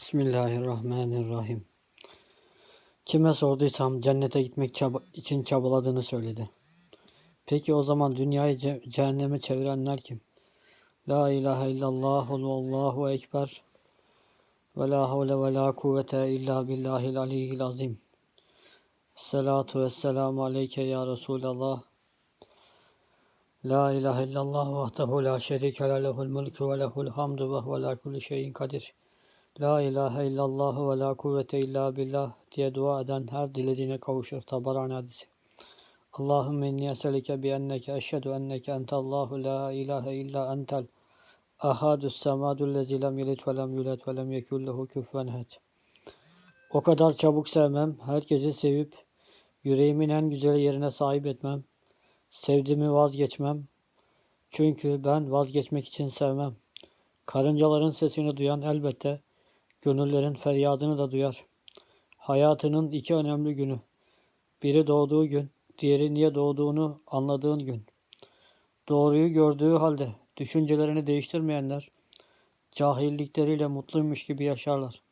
Bismillahirrahmanirrahim. Kime sorduysam cennete gitmek çaba- için çabaladığını söyledi. Peki o zaman dünyayı ce- cehenneme çevirenler kim? La ilahe illallah allahu ekber ve la havle ve la kuvvete illa billahil aliyyil azim. Salatu ve selamu aleyke ya Resulallah. La ilahe illallah vahdehu la şerike le lehul mulku ve lehul hamdu ve huve ala kulli şeyin kadir. La ilahe illallah ve la kuvvete illa billah diye dua eden her dilediğine kavuşur. Tabarani hadisi. Allahümme inni eselike bi enneke eşhedü enneke entallahu la ilahe illa entel ahadus semadul lezi lem yelit ve lem yulet ve lem yekullehu küffen ehad. O kadar çabuk sevmem, herkesi sevip yüreğimin en güzel yerine sahip etmem, sevdiğimi vazgeçmem. Çünkü ben vazgeçmek için sevmem. Karıncaların sesini duyan elbette gönüllerin feryadını da duyar. Hayatının iki önemli günü. Biri doğduğu gün, diğeri niye doğduğunu anladığın gün. Doğruyu gördüğü halde düşüncelerini değiştirmeyenler cahillikleriyle mutluymuş gibi yaşarlar.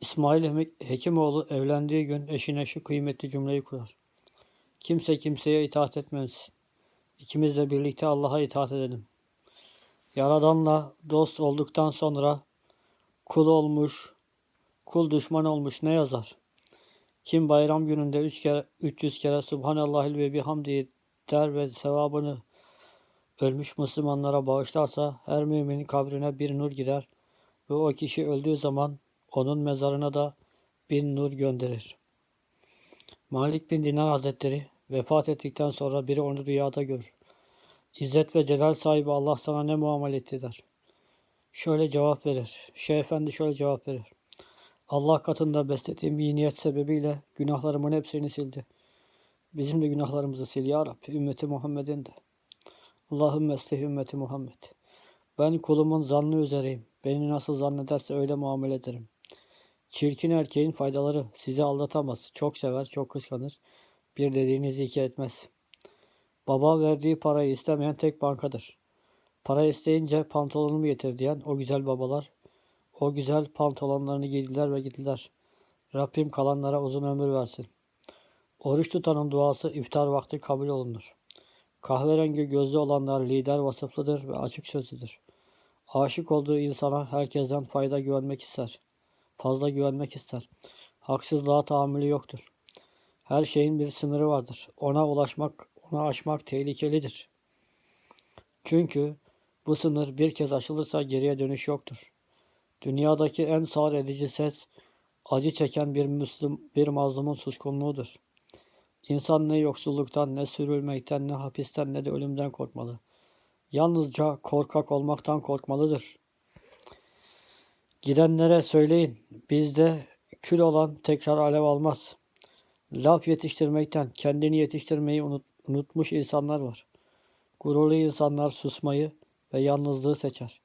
İsmail Hekimoğlu evlendiği gün eşine şu kıymetli cümleyi kurar. Kimse kimseye itaat etmesin. İkimiz de birlikte Allah'a itaat edelim. Yaradanla dost olduktan sonra kul olmuş, kul düşman olmuş ne yazar? Kim bayram gününde üç kere, 300 kere Subhanallahil ve bihamdi der ve sevabını ölmüş Müslümanlara bağışlarsa her müminin kabrine bir nur girer ve o kişi öldüğü zaman onun mezarına da bin nur gönderir. Malik bin Dinar Hazretleri vefat ettikten sonra biri onu rüyada görür. İzzet ve celal sahibi Allah sana ne muamele etti der. Şöyle cevap verir. Şeyh Efendi şöyle cevap verir. Allah katında beslediğim iyi niyet sebebiyle günahlarımın hepsini sildi. Bizim de günahlarımızı sil ya Rabbi. Ümmeti Muhammed'in de. Allahümme estih ümmeti Muhammed. Ben kulumun zannı üzereyim. Beni nasıl zannederse öyle muamele ederim. Çirkin erkeğin faydaları sizi aldatamaz. Çok sever, çok kıskanır. Bir dediğinizi iki etmez. Baba verdiği parayı istemeyen tek bankadır. Para isteyince pantolonumu getir diyen o güzel babalar, o güzel pantolonlarını giydiler ve gittiler. Rabbim kalanlara uzun ömür versin. Oruç tutanın duası iftar vakti kabul olunur. Kahverengi gözlü olanlar lider vasıflıdır ve açık sözlüdür. Aşık olduğu insana herkesten fayda güvenmek ister. Fazla güvenmek ister. Haksızlığa tahammülü yoktur. Her şeyin bir sınırı vardır. Ona ulaşmak, ona aşmak tehlikelidir. Çünkü bu sınır bir kez aşılırsa geriye dönüş yoktur. Dünyadaki en sağır edici ses acı çeken bir Müslüm, bir mazlumun suskunluğudur. İnsan ne yoksulluktan, ne sürülmekten, ne hapisten, ne de ölümden korkmalı. Yalnızca korkak olmaktan korkmalıdır. Gidenlere söyleyin, bizde kül olan tekrar alev almaz. Laf yetiştirmekten kendini yetiştirmeyi unut, unutmuş insanlar var. Gururlu insanlar susmayı ve yalnızlığı seçer.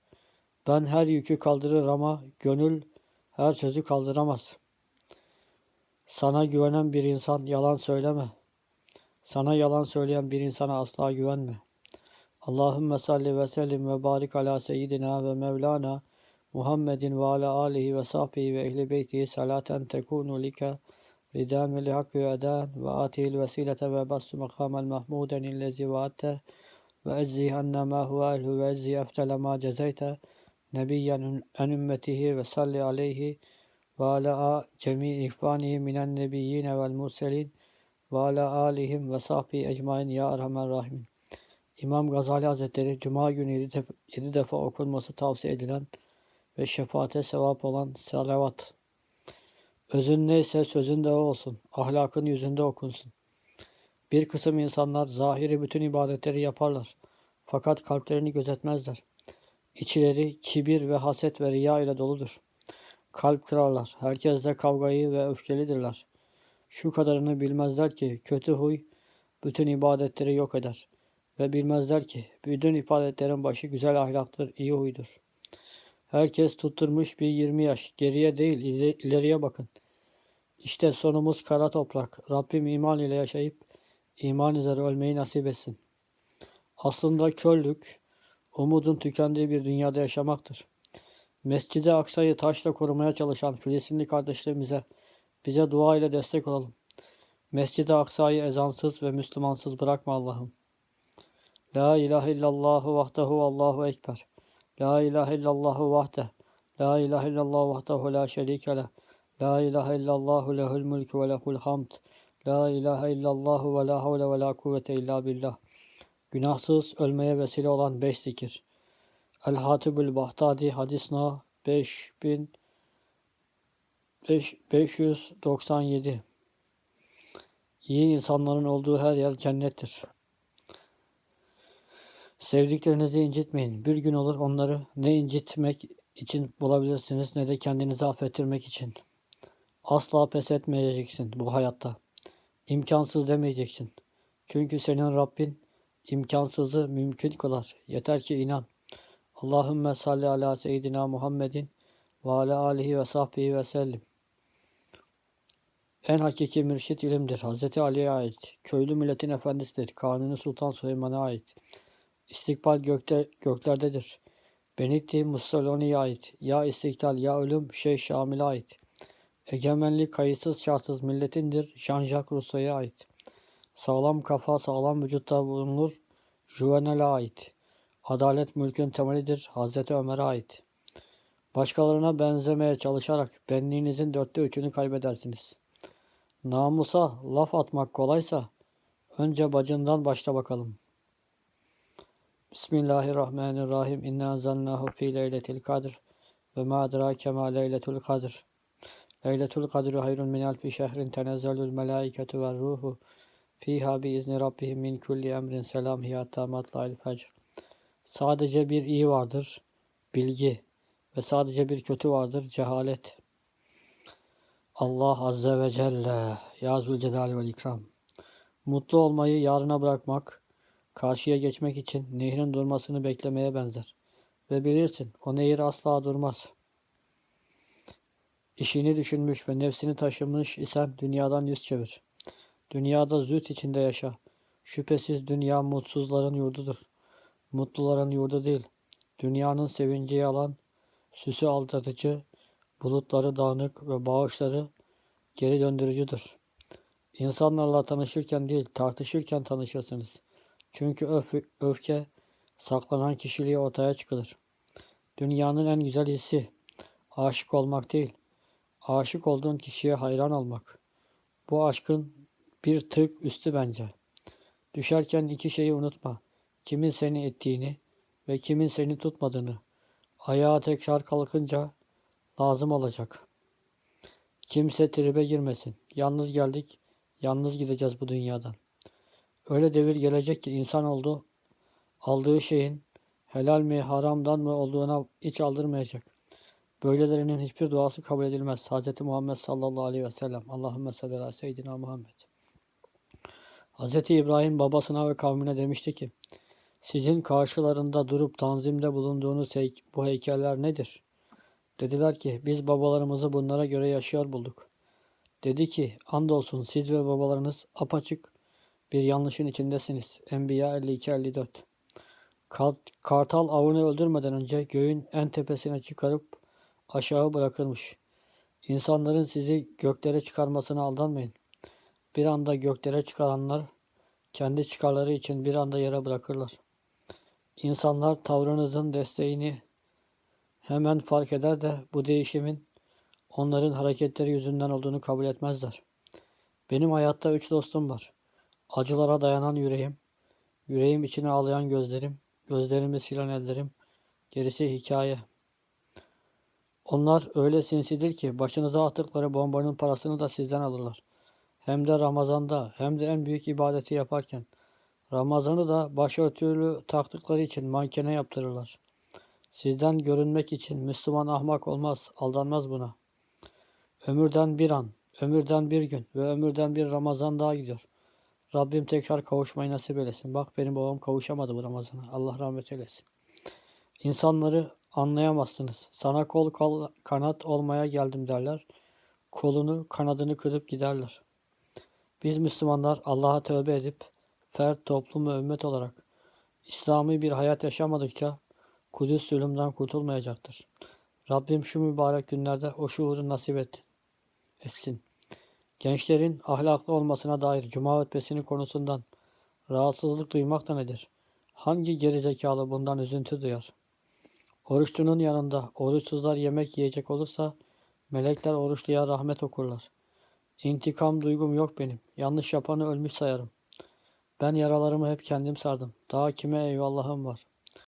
Ben her yükü kaldırır ama gönül her sözü kaldıramaz. Sana güvenen bir insan yalan söyleme. Sana yalan söyleyen bir insana asla güvenme. Allahümme salli ve sellim ve barik ala seyyidina ve mevlana Muhammedin ve ala alihi ve sahbihi ve ehli beytihi salaten tekunu like ridam ve lihak ve eden ve atihil vesilete ve bassu makamel mahmuden illezi vaatte ve eczi anna ma huve elhu ve eczi eftele ma cezeyte nebiyyen en ümmetihi ve salli aleyhi ve ala cemi ihvanihi minen nebiyyine vel murselin ve ala alihim ve sahbihi ecmain ya erhamer rahimin. İmam Gazali Hazretleri Cuma günü yedi, def- yedi defa okunması tavsiye edilen ve şefaate sevap olan salavat. Özün neyse sözün de olsun. Ahlakın yüzünde okunsun. Bir kısım insanlar zahiri bütün ibadetleri yaparlar. Fakat kalplerini gözetmezler. İçleri kibir ve haset ve riya ile doludur. Kalp kırarlar. Herkesle kavgayı ve öfkelidirler. Şu kadarını bilmezler ki kötü huy bütün ibadetleri yok eder. Ve bilmezler ki bütün ibadetlerin başı güzel ahlaktır, iyi huydur. Herkes tutturmuş bir 20 yaş. Geriye değil ileri- ileriye bakın. İşte sonumuz kara toprak. Rabbim iman ile yaşayıp iman üzere ölmeyi nasip etsin. Aslında körlük, umudun tükendiği bir dünyada yaşamaktır. Mescid-i Aksa'yı taşla korumaya çalışan Filistinli kardeşlerimize bize dua ile destek olalım. Mescid-i Aksa'yı ezansız ve Müslümansız bırakma Allah'ım. La ilahe illallah vahdehu Allahu ekber. La ilahe illallah vahde. La ilahe illallah vahdehu la şerike leh. La ilahe illallah lehul mulku ve lehul hamd. La ilahe illallah ve la havle ve la kuvvete illa billah. Günahsız ölmeye vesile olan beş zikir. El Hatibül Bahtadi hadis no 5000 beş- 597 İyi insanların olduğu her yer cennettir. Sevdiklerinizi incitmeyin. Bir gün olur onları ne incitmek için bulabilirsiniz ne de kendinizi affettirmek için. Asla pes etmeyeceksin bu hayatta. İmkansız demeyeceksin. Çünkü senin Rabbin imkansızı mümkün kılar. Yeter ki inan. Allahümme salli ala seyyidina Muhammedin ve ala alihi ve sahbihi ve sellim. En hakiki mürşit ilimdir. Hz. Ali'ye ait. Köylü milletin efendisidir. Kanuni Sultan Süleyman'a ait. İstikbal gökte, göklerdedir. Benedikti Mussolini'ye ait. Ya istikbal ya ölüm Şeyh Şamil'e ait. Egemenlik kayıtsız şartsız milletindir. Jean-Jacques Rousseau'ya ait. Sağlam kafa sağlam vücutta bulunur. Juvenal'e ait. Adalet mülkün temelidir. Hazreti Ömer'e ait. Başkalarına benzemeye çalışarak benliğinizin dörtte üçünü kaybedersiniz. Namusa laf atmak kolaysa önce bacından başla bakalım. Bismillahirrahmanirrahim. İnna enzelnahu fi leyletil kadr ve ma adrake ma leyletul kadr. Leyletul kadru hayrun min alfi şehrin tenezzelul melaiketu ve ruhu fiha bi izni rabbihim min kulli emrin selam hiyatta matla'il fecr. Sadece bir iyi vardır, bilgi ve sadece bir kötü vardır, cehalet. Allah Azze ve Celle, Ya Zülcelal ve İkram. Mutlu olmayı yarına bırakmak, karşıya geçmek için nehrin durmasını beklemeye benzer. Ve bilirsin, o nehir asla durmaz. İşini düşünmüş ve nefsini taşımış isen dünyadan yüz çevir. Dünyada züht içinde yaşa. Şüphesiz dünya mutsuzların yurdudur. Mutluların yurdu değil. Dünyanın sevinci yalan, süsü aldatıcı, bulutları dağınık ve bağışları geri döndürücüdür. İnsanlarla tanışırken değil, tartışırken tanışırsınız. Çünkü öf öfke saklanan kişiliği ortaya çıkılır. Dünyanın en güzel hissi aşık olmak değil, aşık olduğun kişiye hayran olmak. Bu aşkın bir tık üstü bence. Düşerken iki şeyi unutma. Kimin seni ettiğini ve kimin seni tutmadığını. Ayağa tekrar kalkınca lazım olacak. Kimse tribe girmesin. Yalnız geldik, yalnız gideceğiz bu dünyadan. Öyle devir gelecek ki insan oldu, aldığı şeyin helal mi haramdan mı olduğuna hiç aldırmayacak. Böylelerinin hiçbir duası kabul edilmez. Hz. Muhammed sallallahu aleyhi ve sellem. Allahümme salli ala seyyidina Muhammed. Hz. İbrahim babasına ve kavmine demişti ki, sizin karşılarında durup tanzimde bulunduğunuz hey bu heykeller nedir? Dediler ki, biz babalarımızı bunlara göre yaşıyor bulduk. Dedi ki, andolsun siz ve babalarınız apaçık bir yanlışın içindesiniz. Enbiya 52-54 Kart- Kartal avını öldürmeden önce göğün en tepesine çıkarıp aşağı bırakılmış. İnsanların sizi göklere çıkarmasına aldanmayın. Bir anda göklere çıkaranlar kendi çıkarları için bir anda yere bırakırlar. İnsanlar tavrınızın desteğini hemen fark eder de bu değişimin onların hareketleri yüzünden olduğunu kabul etmezler. Benim hayatta üç dostum var. Acılara dayanan yüreğim, yüreğim içine ağlayan gözlerim, gözlerimi silen ellerim, gerisi hikaye. Onlar öyle sinsidir ki başınıza attıkları bombanın parasını da sizden alırlar. Hem de Ramazan'da hem de en büyük ibadeti yaparken. Ramazan'ı da başörtülü taktıkları için mankene yaptırırlar. Sizden görünmek için Müslüman ahmak olmaz, aldanmaz buna. Ömürden bir an, ömürden bir gün ve ömürden bir Ramazan daha gidiyor. Rabbim tekrar kavuşmayı nasip eylesin. Bak benim babam kavuşamadı bu Ramazan'a. Allah rahmet eylesin. İnsanları anlayamazsınız. Sana kol kol kanat olmaya geldim derler. Kolunu kanadını kırıp giderler. Biz Müslümanlar Allah'a tövbe edip fert, toplum ve ümmet olarak İslami bir hayat yaşamadıkça Kudüs zulümden kurtulmayacaktır. Rabbim şu mübarek günlerde o şuuru nasip et, etsin. Gençlerin ahlaklı olmasına dair cuma hutbesinin konusundan rahatsızlık duymak da nedir? Hangi gerizekalı bundan üzüntü duyar? Oruçlunun yanında oruçsuzlar yemek yiyecek olursa melekler oruçluya rahmet okurlar. İntikam duygum yok benim. Yanlış yapanı ölmüş sayarım. Ben yaralarımı hep kendim sardım. Daha kime eyvallahım var.